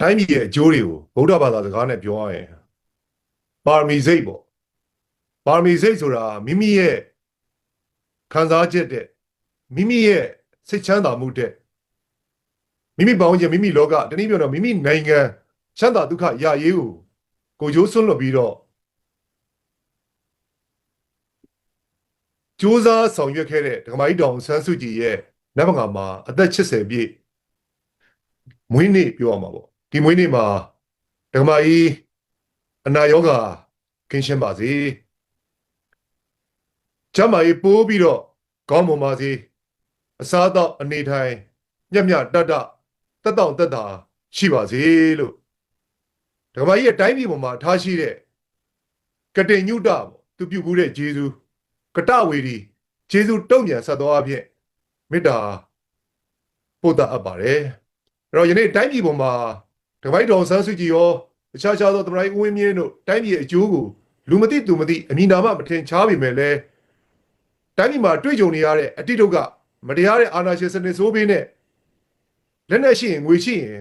တိုင်းပြည်ရဲ့အကျိုးတွေကိုဗုဒ္ဓဘာသာစကားနဲ့ပြောရရင်ပါရမီစိတ်ပေါ့ပါရမီစိတ်ဆိုတာမိမိရဲ့ခံစားချက်တဲ့မိမိရဲ့စိတ်ချမ်းသာမှုတဲ့မိမိပေါင်းခြင်းမိမိလောကတနည်းပြောတော့မိမိနိုင်ငံချမ်းသာဒုက္ခရရေးကိုကိုကြိုးစွန့်လွတ်ပြီးတော့ကြိုးစားဆောင်ရွက်ခဲ့တဲ့ဒကမာကြီးတောင်ဆန်းစုကြည်ရဲ့နတ်ဘငါမှာအသက်80ပြည့်မွေးနေ့ပြောရမှာပေါ့ ဒီမွေးနေ့မှာဒကမာကြီးအနာရောဂါကင်းရှင်းပါစေကျမ်းမာရေးပိုးပြီးတော့ကောင်းမွန်ပါစေအစားအသောက်အနေထိုင်ညံ့ညတတ်တတက်တောင့်တက်တာရှိပါစေလို့ဒကမာကြီးရဲ့တိုင်းပြည်ပေါ်မှာထားရှိတဲ့ကတိညုတပေါ့သူပြုဘူးတဲ့ဂျေဇုကတဝေဒီဂျေဇုတုံ့ပြန်ဆက်သွားအဖြစ်မေတ္တာပို့တတ်အပ်ပါတယ်အဲ့တော့ယနေ့တိုင်းပြည်ပေါ်မှာ ဒကမိုက်တော်ဆန်းစုကြည်ရောတခြားခြားသောသမရိုင်းဦးဝင်းမြင့်တို့တိုင်းပြည်ရဲ့အကျိုးကိုလူမသိသူမသိအမည်နာမမထင်ရှားပေမဲ့လည်းတိုင်းပြည်မှာတွေ့ကြုံနေရတဲ့အတိတ်ကမတရားတဲ့အာဏာရှင်စနစ်ဆိုးပေးနဲ့လက်နက်ရှိရင်ငွေရှိရင်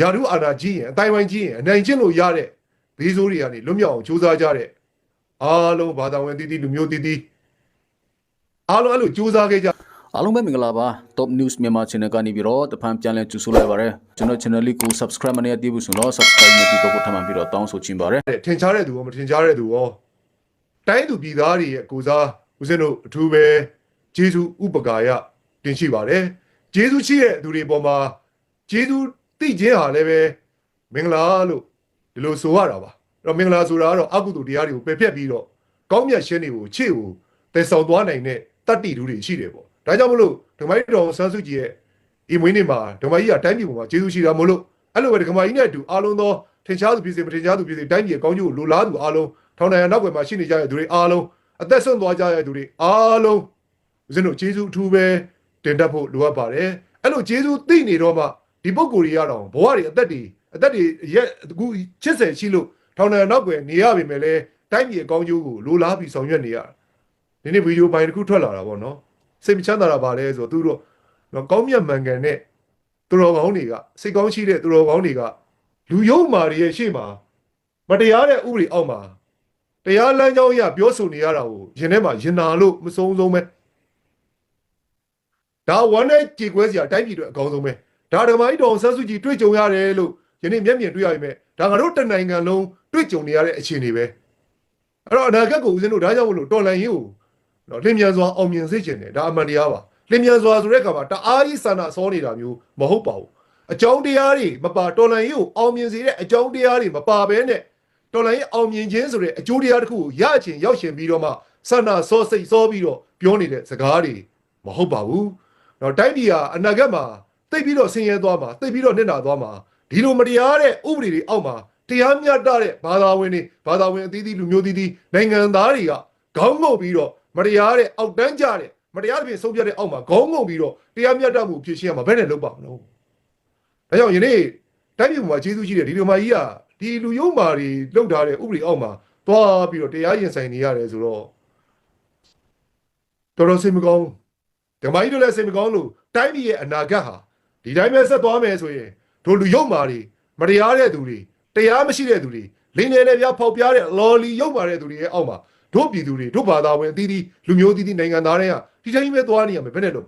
ယာရုအာဏာကြီးရင်အတိုင်းဝိုင်းကြီးရင်အနိုင်ကျင့်လို့ရတဲ့ဘေးဆိုးတွေကနေလွတ်မြောက်အောင်ကြိုးစားကြတဲ့အားလုံးဘာသာဝင်တည်တည်လူမျိုးတည်တည်အားလုံးအဲ့လိုကြိုးစားခဲ့ကြ အားလုံးပဲမင်္ဂလာပါ Top News မြန်မာ Channel ကနေပြီးတော့တဖန်ပြန်လည်ကြိုဆိုလိုက်ပါရစေကျွန်တော် channel လေးကို subscribe မနေရသေးဘူးဆိုတော့ subscribe နဲ့ပြီးတော့ထပ်မံပြီးတော့တောင်းဆိုချင်ပါတယ်တဲ့ထင်ရှားတဲ့သူရောမထင်ရှားတဲ့သူရောတိုင်းသူပြည်သားတွေရဲ့ကိုစားဦးဇင်းတို့အထူးပဲဂျေစုဥပကာယတင်ရှိပါတယ်ဂျေစုရှိတဲ့သူတွေပေါ်မှာဂျေစုသိခြင်းဟာလည်းပဲမင်္ဂလာလို့ဒီလိုဆိုရတာပါအဲ့တော့မင်္ဂလာဆိုတာကတော့အကုသိုလ်တရားတွေကိုပယ်ဖြတ်ပြီးတော့ကောင်းမြတ်ရှင်းတွေကိုချစ်ကိုတည်ဆောင်သွားနိုင်တဲ့တတ္တိဓုတွေရှိတယ်ပေါ့ ဒါကြောင့်မလို့ဓမ္မကြီးတော်ဆန်းစုကြည်ရဲ့ဒီမွေးနေ့မှာဓမ္မကြီးကတိုင်းပြည်ပေါ်မှာဂျေစုရှိတာမလို့အဲ့လိုပဲဓမ္မကြီးနဲ့အတူအားလုံးသောထင်ရှားသူဖြစ်စေမထင်ရှားသူဖြစ်စေတိုင်းပြည်ရဲ့ကောင်းကျိုးကိုလိုလားသူအားလုံးထောင်နိုင်ငံနောက်ွယ်မှာရှိနေကြတဲ့သူတွေအားလုံးအသက်ဆုံးသွားကြတဲ့သူတွေအားလုံးဦးဇင်းတို့ဂျေစုအထူးပဲတင်တတ်ဖို့လိုအပ်ပါတယ်အဲ့လိုဂျေစုသိနေတော့မှဒီပုံကိုယ်တွေရတော့ဘဝတွေအသက်တွေအသက်တွေရက်အခု80ရှိလို့ထောင်နိုင်ငံနောက်ွယ်နေရပြီမဲ့လဲတိုင်းပြည်ရဲ့ကောင်းကျိုးကိုလိုလားပြီးဆောင်ရွက်နေရဒီနေ့ဗီဒီယိုပိုင်းတစ်ခုထွက်လာတာပေါ့နော် စိတ်မချမ်းသာတာပါလဲဆိုတော့သူတို့နော်ကောင်းမြတ်မှန်ကန်တဲ့သူတော်ကောင်းတွေကစိတ်ကောင်းရှိတဲ့သူတော်ကောင်းတွေကလူယုံမာတွေရဲ့ရှေ့မှာမတရားတဲ့ဥပဒေအောက်မှာတရားလမ်းကြောင်းအရပြောဆိုနေရတာကိုရင်ထဲမှာရင်နာလို့မဆုံးဆုံးပဲဒါဝမ်းနဲ့ကြေကွဲစရာတိုင်းပြည်တွေအကောင်းဆုံးပဲဒါဓမ္မကြီးတော်ဆန်းစုကြည်တွေ့ကြုံရတယ်လို့ယနေ့မျက်မြင်တွေ့ရပြီမဲ့ဒါငါတို့တနိုင်ငံလုံးတွေ့ကြုံနေရတဲ့အခြေအနေပဲအဲ့တော့အနာဂတ်ကိုဦးဇင်းတို့ဒါကြောင့်မလို့တော်လန်ရေးကို နော်လင်းမြန်စွာအောင်မြင်စေချင်တယ်ဒါအမှန်တရားပါလင်းမြန်စွာဆိုတဲ့အခါမှာတအားကြီးဆန္ဒဆောနေတာမျိုးမဟုတ်ပါဘူးအကြောင်းတရားတွေမပါတော်လန်ရေးကိုအောင်မြင်စေတဲ့အကြောင်းတရားတွေမပါဘဲနဲ့တော်လန်ရေးအောင်မြင်ခြင်းဆိုတဲ့အကျိုးတရားတစ်ခုကိုရချင်ရောက်ရှင်ပြီးတော့မှဆန္ဒစောစိတ်စောပြီးတော့ပြောနေတဲ့စကားတွေမဟုတ်ပါဘူးနော်တိုင်းပြည်ဟာအနာဂတ်မှာတိတ်ပြီးတော့ဆင်းရဲသွားမှာတိတ်ပြီးတော့နစ်နာသွားမှာဒီလိုမတရားတဲ့ဥပဒေတွေအောက်မှာတရားမျှတတဲ့ဘာသာဝင်တွေဘာသာဝင်အသီးသီးလူမျိုးသီးသီးနိုင်ငံသားတွေကခေါင်းငုံပြီးတော့ မတရားတဲ့အောက်တန်းကြတဲ့မတရားတဲ့ဆုံးဖြတ်တဲ့အောက်မှာခေါင်းငုံပြီးတော့တရားမျှတမှုဖြစ်ရှင်းရမှာဘယ်နဲ့လုပ်ပါမလို့ဒါကြောင့်ယနေ့တိုင်းပြည်မှာကျေးဇူးရှိတဲ့ဒီလိုမကြီးကဒီလူယုံမာတွေလောက်ထားတဲ့ဥပဒေအောက်မှာသွားပြီးတော့တရားရင်ဆိုင်နေရတယ်ဆိုတော့တော်တော်စိတ်မကောင်းဓမ္မကြီးတို့လည်းစိတ်မကောင်းလို့တိုင်းပြည်ရဲ့အနာဂတ်ဟာဒီတိုင်းပဲဆက်သွားမယ်ဆိုရင်တို့လူယုံမာတွေမတရားတဲ့သူတွေတရားမရှိတဲ့သူတွေလင်းနေလေပြဖောက်ပြားတဲ့လော်လီယုံမာတဲ့သူတွေရဲ့အောက်မှာ တို့ပြည်သူတွေတို့ဘာသာဝင်အသီးသီးလူမျိုးအသီးသီးနိုင်ငံသားတွေကဒီတိုင်းပဲသွားနေရမယ်ဘယ်နဲ့လို့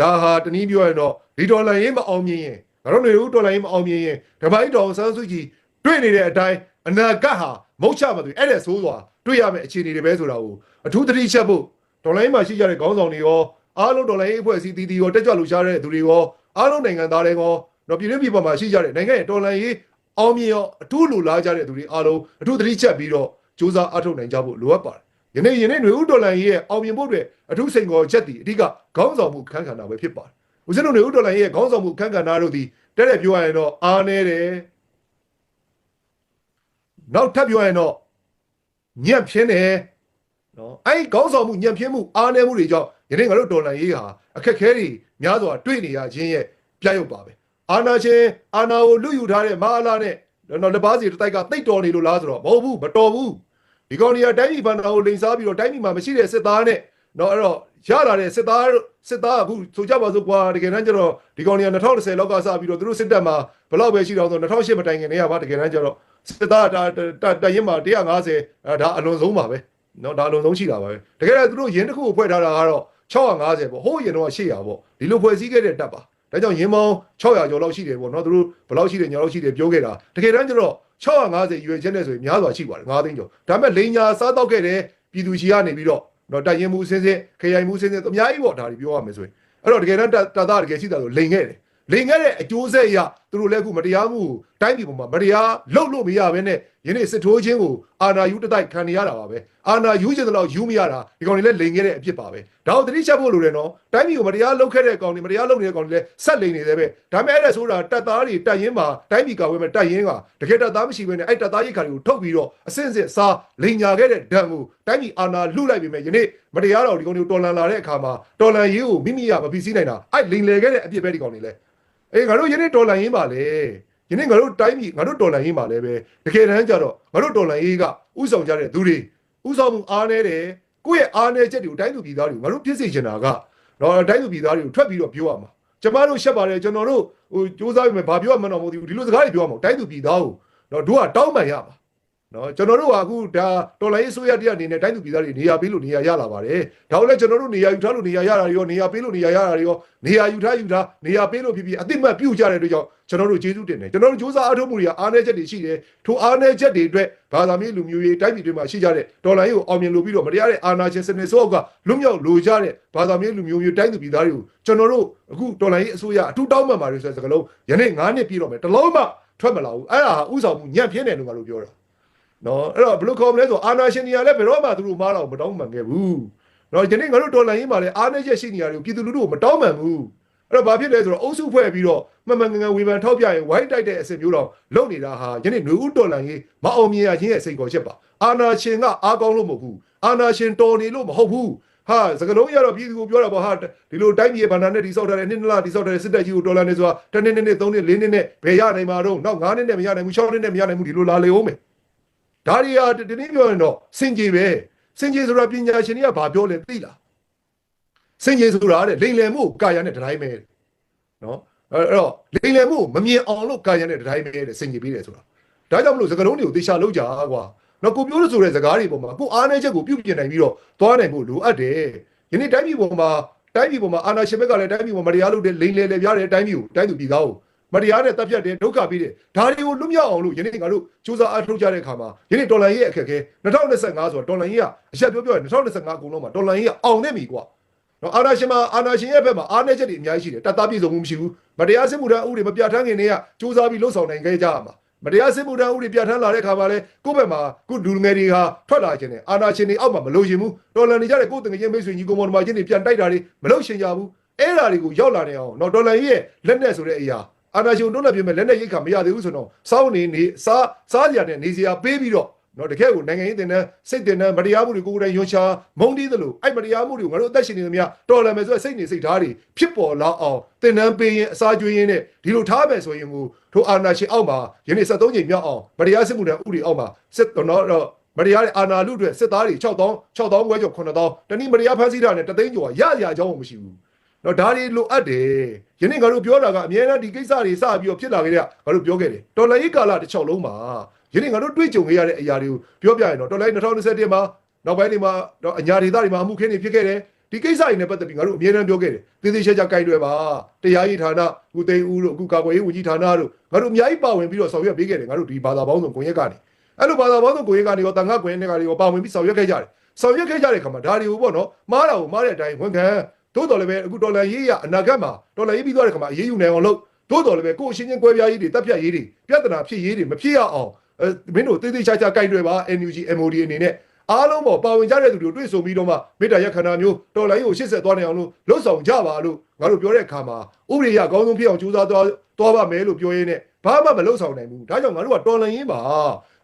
ဒါဟာတနည်းပြောရင်တော့ဒီဒေါ်လာရေးမအောင်မြင်ရင်ငါတို့နေဦးဒေါ်လာရေးမအောင်မြင်ရင်ဓမ္မကြီးတော်ဆန်းစုကြည်တွေ့နေတဲ့အတိုင်းအနာဂတ်ဟာမဟုတ်ချမသွေအဲ့ဒါဆိုးစွာတွေ့ရမယ့်အခြေအနေတွေပဲဆိုတာကိုအထူးသတိချက်ဖို့ဒေါ်လာရေးမှာရှိကြတဲ့ခေါင်းဆောင်တွေရောအားလုံးဒေါ်လာရေးအဖွဲ့အစည်းတီးတီးရောတက်ကြွလှူရှားတဲ့သူတွေရောအားလုံးနိုင်ငံသားတွေရောတော့ပြည်တွင်းပြည်ပမှာရှိကြတဲ့နိုင်ငံရဲ့ဒေါ်လာရေးအောင်မြင်ရောအထူးလိုလားကြတဲ့သူတွေအားလုံးအထူးသတိချက်ပြီးတော့ စူးစမ်းအထောက်နိုင်ကြဖို့လိုအပ်ပါတယ်ယနေ့ယနေ့ຫນွေဦးဒေါ်လာရေးရဲ့အောင်မြင်ဖို့အတွက်အထူးစိန်ခေါ်ချက်တည်အဓိကခေါင်းဆောင်မှုအခန်းကဏ္ဍပဲဖြစ်ပါတယ်ဦးဇင်းတို့ຫນွေဦးဒေါ်လာရေးရဲ့ခေါင်းဆောင်မှုအခန်းကဏ္ဍတို့သည်တဲ့တဲ့ပြောရရင်တော့အားနေတယ်နောက်ထပ်ပြောရရင်တော့ညံ့ဖြင်းတယ်နော်အဲ့ဒီခေါင်းဆောင်မှုညံ့ဖြင်းမှုအားနည်းမှုတွေကြောင့်ယနေ့ငါတို့ဒေါ်လာရေးဟာအခက်ခဲတွေများစွာတွေ့နေရခြင်းရဲ့ပြရုပ်ပါပဲအာနာရှင်အာနာကိုလူယူထားတဲ့မဟာလာနဲ့နော်လက်ပါစီတစ်တိုက်ကတိတ်တော်နေလို့လားဆိုတော့မဟုတ်ဘူးမတော်ဘူး ဒီကောင်တွေကတိုင်းပြည်ဘာသာကိုလိန်စားပြီးတော့တိုင်းပြည်မှာမရှိတဲ့စစ်သားနဲ့နော်အဲ့တော့ရလာတဲ့စစ်သားစစ်သားအခုဆိုကြပါစို့ကွာတကယ်တမ်းကျတော့ဒီကောင်တွေက2010လောက်ကစပြီးတော့သူတို့စစ်တပ်မှာဘလောက်ပဲရှိတော့ဆို2008မတိုင်ခင်တည်းကပါတကယ်တမ်းကျတော့စစ်သားတရင်မှာ150ဒါအလွန်ဆုံးပါပဲနော်ဒါအလွန်ဆုံးရှိတာပါပဲတကယ်တော့သူတို့ရင်းတစ်ခုကိုဖွဲ့ထားတာကတော့650ပေါ့ဟိုးရင်တော့800ပေါ့ဒီလိုဖွဲ့စည်းခဲ့တဲ့တပ်ပါ ဒါကြောင့်ရင်းမောင်း600ကျော်လောက်ရှိတယ်ပေါ့နော်သူတို့ဘယ်လောက်ရှိတယ်ညာလောက်ရှိတယ်ပြောခဲ့တာတကယ်တမ်းကျတော့650ရွယ်ချက်နဲ့ဆိုရင်များစွာရှိပါတယ်9သိန်းကျော်ဒါပေမဲ့လိန်ညာစားတောက်ခဲ့တဲ့ပြည်သူကြီးကနေပြီးတော့တော့တိုက်ရင်မှုအစင်းစင်းခရိုင်မှုအစင်းစင်းအများကြီးပေါ့ဒါတွေပြောရမယ်ဆိုရင်အဲ့တော့တကယ်တမ်းတာတာတကယ်ရှိတာဆိုလိန်ခဲ့တယ်လိန်ခဲ့တဲ့အကျိုးဆက်အရ သူတို့လည်းအခုမတရားမှုတိုင်းပြည်ပေါ်မှာမတရားလှုပ်လို့မရဘဲနဲ့ယနေ့စစ်ထိုးခြင်းကိုအာဏာယူတတိုက်ခံနေရတာပါပဲအာဏာယူခြင်းတော့ယူမရတာဒီကောင်တွေလည်းလိန်ခဲ့တဲ့အဖြစ်ပါပဲဒါကိုတတိချက်ဖို့လိုတယ်နော်တိုင်းပြည်ကိုမတရားလှုပ်ခဲ့တဲ့ကောင်တွေမတရားလှုပ်နေတဲ့ကောင်တွေလည်းဆက်လိန်နေတယ်ပဲဒါပေမဲ့အဲ့ဒါဆိုတာတပ်သားတွေတပ်ရင်းမှာတိုင်းပြည်ကာဝဲမဲ့တပ်ရင်းကတကယ်တပ်သားမရှိဘဲနဲ့အဲ့တပ်သားရိတ်ခါတွေကိုထုတ်ပြီးတော့အစင်းစင်းစားလိန်ညာခဲ့တဲ့ဒဏ်ကိုတိုင်းပြည်အာဏာလုလိုက်ပြီမဲ့ယနေ့မတရားတော့ဒီကောင်တွေတော်လန်လာတဲ့အခါမှာတော်လန်ရေးကိုမိမိရမပြီးစည်းနိုင်တာအဲ့လိန်လေခဲ့တဲ့အပြစ်ပဲဒီကောင်တွေလည်း အေးငါတို့ယနေ့တော်လန်ရေးပါလေယနေ့ငါတို့တိုင်းပြည်ငါတို့တော်လန်ရေးပါလေပဲတကယ်တမ်းကျတော့ငါတို့တော်လန်ရေးကဥဆောင်ကြတဲ့သူတွေဥဆောင်မှုအားနေတယ်ကိုယ့်ရဲ့အားနေချက်တွေကိုတိုင်းသူပြည်သားတွေကိုငါတို့ပြည့်စုံချင်တာကတော့တိုင်းသူပြည်သားတွေကိုထွက်ပြီးတော့ပြောရမှာကျမတို့ရှက်ပါတယ်ကျွန်တော်တို့ဟိုစူးစမ်းပြီးမှဘာပြောမှန်းတော့မသိဘူးဒီလိုစကားတွေပြောရမှာတိုင်းသူပြည်သားကိုတော့တို့ကတောင်းပန်ရမှာ နော်ကျွန်တော်တို့ကအခုဒါတော်လိုင်းဆိုရတဲ့အနေနဲ့တိုင်းသူပြည်သားတွေနေရာပေးလို့နေရာရလာပါတယ်ဒါကိုလည်းကျွန်တော်တို့နေရာယူထားလို့နေရာရတာတွေရောနေရာပေးလို့နေရာရတာတွေရောနေရာယူထားယူထားနေရာပေးလို့ဖြစ်ဖြစ်အတိမတ်ပြုတ်ကြတဲ့အတွက်ကြောင့်ကျွန်တော်တို့ကျေးဇူးတင်တယ်ကျွန်တော်တို့စူးစမ်းအားထုတ်မှုတွေကအားနည်းချက်တွေရှိတယ်ထိုအားနည်းချက်တွေအတွက်ဘာသာမျိုးလူမျိုးရေးတိုင်းပြည်တွေမှာရှိကြတဲ့တော်လိုင်းကိုအောင်မြင်လို့ပြီးတော့မတရားတဲ့အာဏာရှင်စနစ်ဆိုးကလွတ်မြောက်လိုကြတဲ့ဘာသာမျိုးလူမျိုးရေးတိုင်းသူပြည်သားတွေကိုကျွန်တော်တို့အခုတော်လိုင်းအစိုးရအထူးတောင်းပန်ပါတယ်ဆိုတဲ့စကားလုံးယနေ့9နှစ်ပြည့်တော့မယ်တလုံးမှထွက်မလာဘူးအဲ့ဒါဟာဥဆောင်မှုညံ့ပြင်းတယ်လို့ငါတို့ပြောတာ နော်အဲ့တော့ဘယ်လိုခေါ်မလဲဆိုအာနာရှင်တွေကလည်းဘယ်တော့မှသူတို့မားတော့မတောင်းပန်ခဲ့ဘူးနော်ဒီနေ့ငါတို့တော်လန်ရေးမှာလည်းအာနေချက်ရှိနေရတယ်ပြည်သူလူထုကိုမတောင်းပန်ဘူးအဲ့တော့ဘာဖြစ်လဲဆိုတော့အုပ်စုဖွဲ့ပြီးတော့မမှန်ကန်ကန်ဝေဖန်ထောက်ပြရင်ဝိုင်းတိုက်တဲ့အစစ်မျိုးတော့လုပ်နေတာဟာယနေ့ຫນွေဦးတော်လန်ရေးမအောင်မြင်ရခြင်းရဲ့စိတ်ကောချက်ပါအာနာရှင်ကအားကောင်းလို့မဟုတ်ဘူးအာနာရှင်တော်နေလို့မဟုတ်ဘူးဟာစကလုံးရတော့ပြည်သူကိုပြောတာပေါ့ဟာဒီလိုတိုင်းပြည်ရဲ့ဗန္ဒာနဲ့တိစောက်ထားတဲ့နှစ်နှစ်လတိစောက်ထားတဲ့စစ်တပ်ကြီးကိုတော်လန်နေဆိုတာတစ်နှစ်နှစ်နှစ်သုံးနှစ်လေးနှစ်နဲ့ဘယ်ရနိုင်မှာတော့နောက်9နှစ်နဲ့မရနိုင်ဘူး6နှစ်နဲ့မရနိုင်ဘူးဒီလိုလာလေအောင်မယ် ဒါတွေဟာဒီနေ့ပြောရင်တော့စင်ကြေပဲစင်ကြေဆိုတာပညာရှင်တွေကဘာပြောလဲသိလားစင်ကြေဆိုတာတဲ့လိန်လယ်မှုကိုကာယနဲ့တတိုင်းပဲတဲ့နော်အဲ့တော့လိန်လယ်မှုကိုမမြင်အောင်လို့ကာယနဲ့တတိုင်းပဲတဲ့စင်ကြေပေးတယ်ဆိုတာဒါကြောင့်မလို့စကလုံးတွေကိုသေချာလုပ်ကြကွာနော်ကိုပြောလို့ဆိုတဲ့စကားတွေပေါ်မှာကိုအားနေချက်ကိုပြုပြင်နိုင်ပြီးတော့သွားနိုင်ဖို့လိုအပ်တယ်ယနေ့တိုင်းပြည်ပေါ်မှာတိုင်းပြည်ပေါ်မှာအာဏာရှင်ဘက်ကလည်းတိုင်းပြည်ပေါ်မှာမတရားလုပ်တဲ့လိန်လယ်လေပြားတဲ့တိုင်းပြည်ကိုတိုင်းသူပြည်သားကို မတရားနဲ့တပ်ဖြတ်တယ်ဒုက္ခပေးတယ်ဒါတွေကိုလွတ်မြောက်အောင်လို့ယနေ့ငါတို့စူးစမ်းအားထုတ်ကြတဲ့အခါမှာယနေ့ဒေါ်လာရေးအခက်အခဲ2025ဆိုတော့ဒေါ်လာရေးကအချက်ပြောပြောရင်2025အကုန်လုံးမှာဒေါ်လာရေးကအောင်နေပြီကွာနော်အာနာရှင်မှာအာနာရှင်ရဲ့ဘက်မှာအားနည်းချက်တွေအများကြီးရှိတယ်တပ်သားပြည်စုံမှုမရှိဘူးမတရားစစ်မှုထမ်းဥပဒေမပြဋ္ဌာန်းခင်တည်းကစူးစမ်းပြီးလှုပ်ဆောင်နိုင်ခဲ့ကြရမှာမတရားစစ်မှုထမ်းဥပဒေပြဋ္ဌာန်းလာတဲ့အခါမှာလဲကိုယ့်ဘက်မှာကိုလူငယ်တွေဟာထွက်လာခြင်းနဲ့အာနာရှင်တွေအောက်မှာမလို့ရှင်ဘူးတော်လန်နေကြတဲ့ကိုယ့်တငယ်ချင်းမိတ်ဆွေညီကောင်မောင်နှမချင်းတွေပြန်တိုက်တာတွေမလို့ရှင်ကြဘူးအဲ့ဓာတွေကိုရောက်လာနေအောင်နော်တော်လန်ရဲ့လက်နဲ့ဆိုတဲ့အရာ အာနာရှင်တို့လည်းပြင်မဲ့လက်နဲ့ရိတ်ခါမရသေးဘူးဆိုတော့စောင်းနေနေစားစားကြတဲ့နေစရာပေးပြီးတော့နော်တကယ်ကိုနိုင်ငံရေးတင်တဲ့စိတ်တင်တဲ့မတရားမှုတွေကိုယ်တိုင်ယွန်ရှာမုံတီးသလိုအဲ့မတရားမှုတွေကိုငါတို့အသက်ရှင်နေသမျှတော်လည်းမယ်ဆိုတဲ့စိတ်နေစိတ်ဓာတ်တွေဖြစ်ပေါ်လာအောင်တင်နန်းပေးရင်အစာကျွေးရင်နဲ့ဒီလိုထားမယ်ဆိုရင်ကိုတို့အာနာရှင်အောက်မှာယနေ့73ချိန်မြောက်အောင်မတရားစစ်မှုတွေဥပဒေအောက်မှာစစ်တော်တော့မတရားတဲ့အာနာလူတွေစစ်သားတွေ6000 6000ခွဲကျော်9000တနည်းမတရားဖမ်းဆီးတာနဲ့တသိန်းကျော်ရရအကြောင်းမရှိဘူး တော့ဒါတွေလိုအပ်တယ်ယနေ့ငါတို့ပြောတာကအများအားဒီကိစ္စတွေစပြီးတော့ဖြစ်လာခဲ့တဲ့ကငါတို့ပြောခဲ့တယ်တော်လိုင်းကာလတစ်ချောင်းလုံးမှာယနေ့ငါတို့တွေ့ကြုံခဲ့ရတဲ့အရာတွေကိုပြောပြရင်တော့တော်လိုင်း2021မှာနောက်ပိုင်းတွေမှာတော့အညာဒေသတွေမှာအမှုခင်းတွေဖြစ်ခဲ့တယ်ဒီကိစ္စတွေနဲ့ပတ်သက်ပြီးငါတို့အများအားပြောခဲ့တယ်သေသေးချာချာကြိုက်တွယ်ပါတရားရေးဌာနကုသိန်းဦးတို့အခုကာကွယ်ရေးဝန်ကြီးဌာနတို့ငါတို့အများကြီးပါဝင်ပြီးတော့ဆောင်ရွက်ပေးခဲ့တယ်ငါတို့ဒီဘာသာပေါင်းစုံကိုရက်ကနေအဲ့လိုဘာသာပေါင်းစုံကိုရက်ကနေရောတန်ခါကိုရက်ကနေရောပါဝင်ပြီးဆောင်ရွက်ခဲ့ကြတယ်ဆောင်ရွက်ခဲ့ကြတဲ့ခါမှာဒါတွေကိုပေါ့နော်မားတာကိုမားတဲ့အတိုင်းဝန်ခံ သို့တော်လည်းပဲအခုဒေါ်လာရေးရအနာဂတ်မှာဒေါ်လာရေးပြီးသွားတဲ့ခါမှာအရေးယူနိုင်အောင်လုပ်သို့တော်လည်းပဲကိုယ်အချင်းချင်းကွဲပြားရေးတွေတပ်ဖြတ်ရေးတွေပြဿနာဖြစ်ရေးတွေမဖြစ်ရအောင်အဲမင်းတို့တေးသေးချာချာကြိုက်တွေပါ NUG MOD အနေနဲ့အားလုံးပေါ်ပါဝင်ကြတဲ့သူတွေကိုတွေ့ဆုံပြီးတော့မှမေတ္တာရက်ခန္ဓာမျိုးဒေါ်လာရေးကိုရှစ်ဆက်သွားနိုင်အောင်လို့လှုပ်ဆောင်ကြပါလို့ငါတို့ပြောတဲ့အခါမှာဥပဒေရအကောင်းဆုံးဖြစ်အောင်ကြိုးစားသွားသွားပါမယ်လို့ပြောရင်းနဲ့ဘာမှမလှုပ်ဆောင်နိုင်ဘူးဒါကြောင့်ငါတို့ကတော်လန်ရေးပါ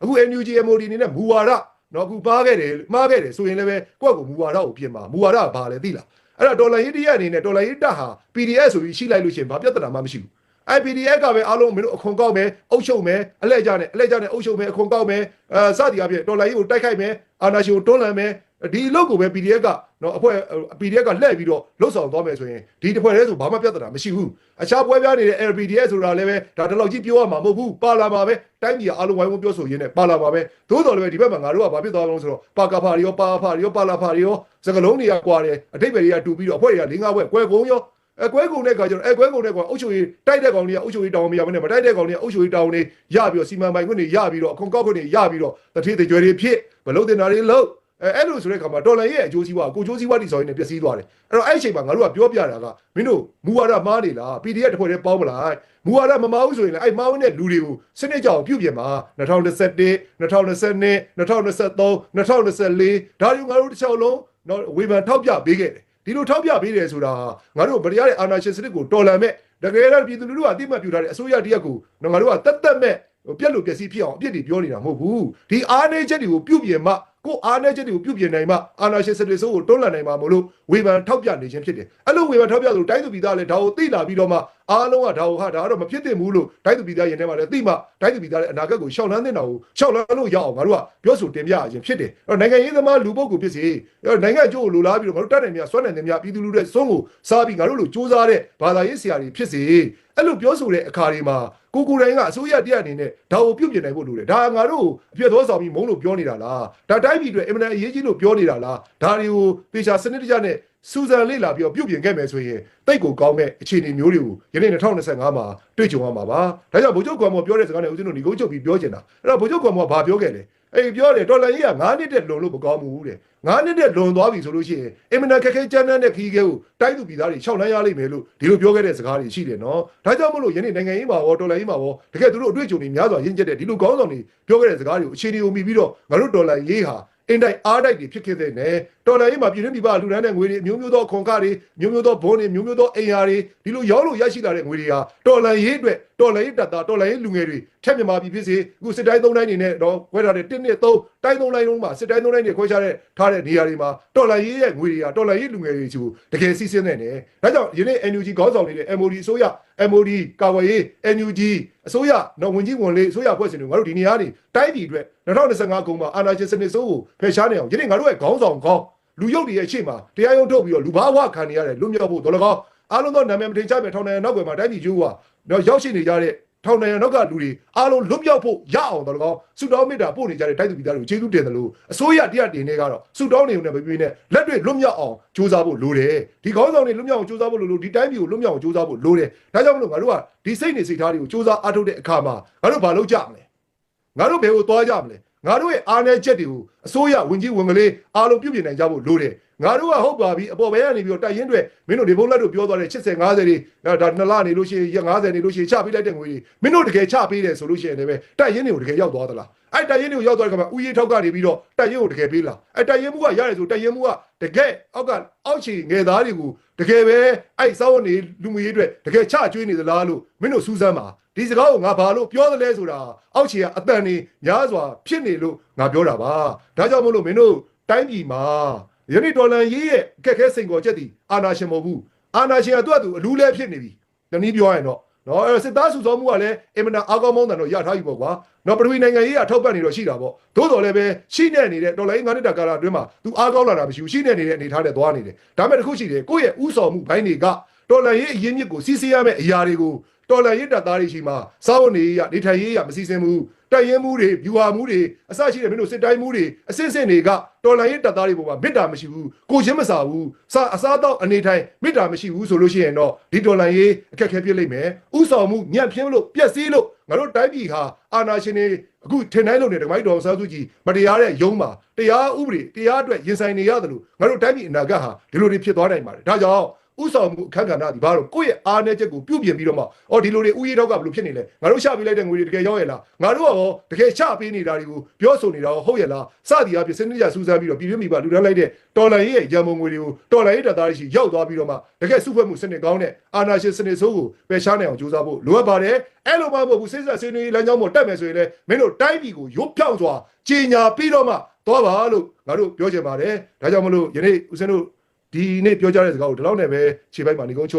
အခု NUG MOD အနေနဲ့မူဝါဒနော်အခုပါခဲ့တယ်မှားခဲ့တယ်ဆိုရင်လည်းပဲကိုယ့်ကိုမူဝါဒကိုပြင်ပါမူဝါဒကဘာလဲသိလား အဲ့တော့ဒေါ်လာရေးတရက်အနေနဲ့ဒေါ်လာရေးတက်ဟာ PDF ဆိုပြီးရှိလိုက်လို့ရှိရင်ဘာပြဿနာမှမရှိဘူး IPDF ကပဲအားလုံးမင်းတို့အခွန်ကောက်မယ်အုပ်ချုပ်မယ်အလဲကြနဲ့အလဲကြနဲ့အုပ်ချုပ်မယ်အခွန်ကောက်မယ်အဲစသည်အပြင်တော်လိုင်းကိုတိုက်ခိုက်မယ်အာဏာရှင်ကိုတွန်းလှန်မယ် ဒီအလုပ်ကိုပဲ PDF ကနော်အဖွဲ့ PDF ကလှည့်ပြီးတော့လှုပ်ဆောင်သွားမယ်ဆိုရင်ဒီတစ်ဖွဲ့တည်းဆိုဘာမှပြဿနာမရှိဘူးအခြားပွဲပြားနေတဲ့ LPDF ဆိုတာလည်းပဲဒါတလောက်ကြီးပြောရမှာမဟုတ်ဘူးပါလာမှာပဲတိုင်းပြည်ကအားလုံးဝိုင်းဝန်းပြောဆိုရင်းနဲ့ပါလာမှာပဲသို့တော်လည်းပဲဒီဘက်မှာငါတို့ကဘာဖြစ်သွားအောင်ဆိုတော့ပါကာဖာတွေရောပါဖာတွေရောပါလာဖာတွေရောစကလုံးတွေကကွာတယ်အတိတ်တွေကတူပြီးတော့အဖွဲ့တွေက၄၅ဘွဲ့ကွဲကုန်ရောအကွဲကုန်တဲ့ခါကျတော့အကွဲကုန်တဲ့ကောင်အုပ်ချုပ်ရေးတိုက်တဲ့ကောင်တွေကအုပ်ချုပ်ရေးတောင်းမရဘဲနဲ့မတိုက်တဲ့ကောင်တွေကအုပ်ချုပ်ရေးတောင်းနေရပြီးတော့စီမံပိုင်ခွင့်တွေရပြီးတော့အခွန်ကောက်ခွင့်တွေရပြီးတော့တတိတကြွယ်တွေဖြစ်မလုံးတင်တာတွေလုံး အဲအဲ့လိုဆိုတဲ့ခါမှာဒေါ်လာရဲ့အကျိုးစီးပွားကိုကျိုးစီးပွားတိဆောင်းနေပျက်စီးသွားတယ်အဲ့တော့အဲ့ဒီအချိန်မှာငါတို့ကပြောပြတာကမင်းတို့မူဝါဒမားနေလား PDF တစ်ဖွဲ့တည်းပေါင်းမလားမူဝါဒမမားဘူးဆိုရင်လည်းအဲ့မားဝင်တဲ့လူတွေကိုစနစ်ကြောင်ပြုတ်ပြင်မှာ2021 2022 2023 2024ဒါတွေကိုငါတို့တစ်ချောင်းလုံးတော့ဝေဖန်ထောက်ပြပေးခဲ့တယ်ဒီလိုထောက်ပြပေးတယ်ဆိုတာငါတို့ဗတရားရဲ့အာဏာရှင်စနစ်ကိုတော်လှန်မဲ့တကယ်တော့ပြည်သူလူထုကအတိမတ်ပြုထားတဲ့အစိုးရတရက်ကိုငါတို့ကတတ်တတ်မဲ့ပြက်လို့ပျက်စီးဖြစ်အောင်အပြစ်တွေပြောနေတာမဟုတ်ဘူးဒီအားနေချက်တွေကိုပြုတ်ပြင်မှ ကိုအားနေချက်တွေကိုပြုတ်ပြင်နိုင်မှအာဏာရှင်စနစ်ဆိုးကိုတွန်းလှန်နိုင်မှာမလို့ဝေဖန်ထောက်ပြနေခြင်းဖြစ်တယ်အဲ့လိုဝေဖန်ထောက်ပြလို့တိုင်းသူပြည်သားလည်းဒါကိုသိလာပြီးတော့မှအားလုံးကဒါကိုဟာဒါကတော့မဖြစ်သင့်ဘူးလို့တိုင်းသူပြည်သားရင်ထဲမှာလည်းသိမှတိုင်းသူပြည်သားရဲ့အနာဂတ်ကိုရှောက်လန်းနေတာကိုရှောက်လန်းလို့ရအောင်ငါတို့ကပြောဆိုတင်ပြရခြင်းဖြစ်တယ်အဲ့တော့နိုင်ငံရေးသမားလူပုဂ္ဂိုလ်ဖြစ်စေအဲ့တော့နိုင်ငံအကျိုးကိုလိုလားပြီးတော့ငါတို့တတ်နိုင်မြစွမ်းနိုင်တယ်များပြည်သူလူထုရဲ့စွန်းကိုစားပြီးငါတို့လိုစူးစမ်းတဲ့ဘာသာရေးဆရာတွေဖြစ်စေအဲ့လိုပြောဆိုတဲ့အခါတွေမှာ ကိုကိုယ်တိုင်ကအစိုးရတရားအနေနဲ့ဒါကိုပြုတ်ပြင်နိုင်ဖို့လိုတယ်ဒါငါတို့အပြည့်သောဆောင်ပြီးမုန်းလို့ပြောနေတာလားဒါတိုင်းပြည်အတွက်အင်မတန်အရေးကြီးလို့ပြောနေတာလားဒါတွေကိုပေချာစနစ်တကျနဲ့စူဇန်လေးလာပြီးတော့ပြုတ်ပြင်ခဲ့မယ်ဆိုရင်တိတ်ကိုကောင်းမဲ့အခြေအနေမျိုးတွေကိုယနေ့2025မှာတွေ့ကြုံရမှာပါဒါကြောင့်ဗိုလ်ချုပ်ကွန်မောပြောတဲ့စကားနဲ့ဦးဇင်းတို့ညီကုန်းချုပ်ပြီးပြောချင်တာအဲ့တော့ဗိုလ်ချုပ်ကွန်မောကဘာပြောခဲ့လဲ အေးပြောတယ်တော်လန်ကြီးက9နှစ်တဲ့လွန်လို့မကောင်းဘူးတဲ့9နှစ်တဲ့လွန်သွားပြီဆိုလို့ရှိရင်အင်မတန်ခက်ခဲကြမ်းတမ်းတဲ့ခီးခဲကိုတိုင်းသူပြည်သားတွေရှောက်လန်းရလိမ့်မယ်လို့ဒီလိုပြောခဲ့တဲ့စကားတွေရှိတယ်နော်ဒါကြောင့်မလို့ယနေ့နိုင်ငံရေးမှာရောတော်လန်ရေးမှာရောတကယ်သူတို့အတွေ့အကြုံတွေများစွာရင့်ကျက်တဲ့ဒီလိုကောင်းဆောင်တွေပြောခဲ့တဲ့စကားတွေကိုအခြေအနေကိုမြည်ပြီးတော့ငါတို့တော်လန်ရေးဟာအင်တိုက်အားတိုက်တွေဖြစ်ခဲ့တဲ့နဲ့တော်လိုင်းရေးမှာပြည်တွင်းပြည်ပလူဒန်းတဲ့ငွေတွေအမျိုးမျိုးသောခွန်ခတွေမျိုးမျိုးသောဘုန်းတွေမျိုးမျိုးသောအိမ်ယာတွေဒီလိုရောင်းလို့ရရှိလာတဲ့ငွေတွေဟာတော်လိုင်းရေးအတွက်တော်လိုင်းရေးတပ်သားတော်လိုင်းရေးလူငယ်တွေထက်မြန်မာပြည်ဖြစ်စေအခုစစ်တိုင်းသုံးတိုင်းနေနဲ့တော့ခွဲထားတဲ့1နှစ်3တိုင်းသုံးတိုင်းလုံးမှာစစ်တိုင်းသုံးတိုင်းတွေခွဲခြားတဲ့ထားတဲ့နေရာတွေမှာတော်လိုင်းရေးရဲ့ငွေတွေဟာတော်လိုင်းရေးလူငယ်တွေချူတကယ်စီးဆင်းနေတယ်ဒါကြောင့်ယနေ့ NUG ခေါင်းဆောင်နေတဲ့ MOD အစိုးရ MOD ကာဝေးရေး NUG အစိုးရတော့ဝင်ကြီးဝင်လေးအစိုးရဖွဲ့စင်တွေငါတို့ဒီနေရာနေတိုင်းပြည်အတွက်2025ခုမှာအာဏာရှင်စနစ်ဆိုးကိုဖယ်ရှားနေအောင်ယနေ့ငါတို့ရဲ့ခေါင်းဆောင်ခေါင်းလူရုပ်တွေရဲ့ရှေ့မှာတရားရုံးထုတ်ပြီးတော့လူဘာဝခံနေရတယ်လွတ်မြောက်ဖို့တော်လကောင်းအားလုံးသောနာမည်မတင်ချမဲ့ထောင်နိုင်ငံနောက်ွယ်မှာတိုင်းပြည်ကျိုးကတော့ရောက်ရှိနေကြတဲ့ ထောင်နိုင်ငံနောက်ကလူတွေအားလုံးလွတ်မြောက်ဖို့ရအောင်တော်လကောင်းစုတောင်းမေတ္တာပို့နေကြတဲ့တိုက်သူပြည်သားတွေကိုကျေးဇူးတင်တယ်လို့အစိုးရတရားတင်နေကတော့စုတောင်းနေုံနဲ့မပြည့်နဲ့လက်တွေလွတ်မြောက်အောင်ကြိုးစားဖို့လိုတယ်ဒီခေါင်းဆောင်တွေလွတ်မြောက်အောင်ကြိုးစားဖို့လိုလို့ဒီတိုင်းပြည်ကိုလွတ်မြောက်အောင်ကြိုးစားဖို့လိုတယ်ဒါကြောင့်မလို့ငါတို့ကဒီစိတ်နေစိတ်ထားတွေကိုကြိုးစားအားထုတ်တဲ့အခါမှာငါတို့ဘာလုပ်ကြမလဲငါတို့ဘယ်ကိုသွားကြမလဲငါတို့ရဲ့အားနည်းချက်တွေကိုအစိုးရဝင်ကြီးဝင်ကလေးအားလုံးပြုပြင်နိုင်ကြဖို့လိုတယ်ငါတို့ကဟုတ်ပါပြီအပေါ်ဘဲကနေပြီးတော့တိုက်ရင်တွေမင်းတို့ဒီဘုံလက်တို့ပြောသွားတဲ့80 50တွေဒါနှစ်လနေလို့ရှိရင်50နေလို့ရှိရင်ချပေးလိုက်တဲ့ငွေတွေမင်းတို့တကယ်ချပေးတယ်ဆိုလို့ရှိရင်လည်းပဲတိုက်ရင်တွေကိုတကယ်ရောက်သွားသလားအဲ့တိုက်ရင်တွေကိုရောက်သွားတဲ့ခါမှာဥယျာဉ်ထောက်ကနေပြီးတော့တိုက်ရင်ကိုတကယ်ပေးလားအဲ့တိုက်ရင်မှုကရတယ်ဆိုတိုက်ရင်မှုကတကယ်အောက်ကအောက်ခြေငယ်သားတွေကိုတကယ်ပဲအဲ့စောင်းနေလူမှုရေးအတွက်တကယ်ချကျွေးနေသလားလို့မင်းတို့စူးစမ်းပါဒီစကားကိုငါဘာလို့ပြောသလဲဆိုတာအောက်ခြေကအတန်နေများစွာဖြစ်နေလို့ ငါပြောတာပါဒါကြောင့်မို့လို့မင်းတို့တိုင်းပြည်မှာယနေ့ဒေါ်လာရေးရဲ့အခက်ခဲစိန်ခေါ်ချက်ဒီအာနာရှင်မဟုတ်ဘူးအာနာရှင်ကသူ့အတူအလူးလဲဖြစ်နေပြီတနည်းပြောရရင်တော့နော်အဲ့စစ်သားစုဆောင်းမှုကလည်းအင်မတန်အားကောင်းမောင်းတန်တော့ရထားပြီပေါ့ကွာနော်ပထဝီနိုင်ငံရေးကထောက်ပံ့နေတော့ရှိတာပေါ့သို့တော်လည်းပဲရှိနေနေတဲ့ဒေါ်လာရေး9နှစ်တာကာလအတွင်းမှာသူအားကောင်းလာတာမရှိဘူးရှိနေနေတဲ့အနေထားနဲ့သွားနေတယ်ဒါပေမဲ့တစ်ခုရှိတယ်ကိုယ့်ရဲ့ဥဆောင်မှုဘိုင်းတွေကဒေါ်လာရေးအရင်းမြစ်ကိုစီးစီးရမယ့်အရာတွေကို တော်လန်ရစ်တပ်သားတွေရှိမှစားဝတ်နေရနေထိုင်ရေးရမစီစဉ်ဘူးတိုက်ရင်မှုတွေဖြူဟာမှုတွေအစရှိတဲ့မင်းတို့စစ်တိုင်းမှုတွေအစစ်စစ်တွေကတော်လန်ရစ်တပ်သားတွေပေါ်မှာမေတ္တာမရှိဘူးကိုချင်းမစာဘူးစာအစားတော့အနေထိုင်မေတ္တာမရှိဘူးဆိုလို့ရှိရင်တော့ဒီတော်လန်ရေးအခက်အခဲဖြစ်လိမ့်မယ်ဥဆောင်မှုညံ့ဖျင်းလို့ပြက်စီးလို့ငါတို့တိုင်းပြည်ဟာအာဏာရှင်တွေအခုထင်တိုင်းလို့နေတဲ့ဓမ္မကြီးတော်ဆာစုကြည်မတရားတဲ့ယုံမှာတရားဥပဒေတရားအတွက်ရင်ဆိုင်နေရတယ်လို့ငါတို့တိုင်းပြည်အနာဂတ်ဟာဒီလိုတွေဖြစ်သွားနိုင်ပါတယ်ဒါကြောင့် ဥဆောင်မှုအခက်ခဏဒီဘာလို့ကိုယ့်ရဲ့အားနည်းချက်ကိုပြုပြင်ပြီးတော့မှအော်ဒီလိုတွေဥယျာဉ်ထောက်ကဘယ်လိုဖြစ်နေလဲငါတို့ရှာပေးလိုက်တဲ့ငွေတွေတကယ်ရောက်ရလားငါတို့ကရောတကယ်ချပေးနေတာတွေကိုပြောဆိုနေတာရောဟုတ်ရလားစသည်အဖြစ်စနစ်ကြစူးစမ်းပြီးတော့ပြည်ပြမိပါလူတန်းလိုက်တဲ့တော်လန်ရေးရဲ့ရန်ပုံငွေတွေကိုတော်လန်ရေးတပ်သားတွေရှိရောက်သွားပြီးတော့မှတကယ်စုဖွဲ့မှုစနစ်ကောင်းတဲ့အာဏာရှင်စနစ်ဆိုးကိုပယ်ရှားနိုင်အောင်ကြိုးစားဖို့လိုအပ်ပါတယ်အဲ့လိုမှမဟုတ်ဘူးစိစက်ဆွေးနွေးလမ်းကြောင်းပေါ်တက်မယ်ဆိုရင်လည်းမင်းတို့တိုင်းပြည်ကိုရုပ်ဖြောင်းစွာကြီးညာပြီးတော့မှသွားပါလို့ငါတို့ပြောချင်ပါတယ်ဒါကြောင့်မလို့ယနေ့ဦးစင်းတို့ ဒီနေ့ပြောကြတဲ့စကားကိုဒီလောက်နဲ့ပဲခြေပိုက်မှာနေကုန်းချုပ်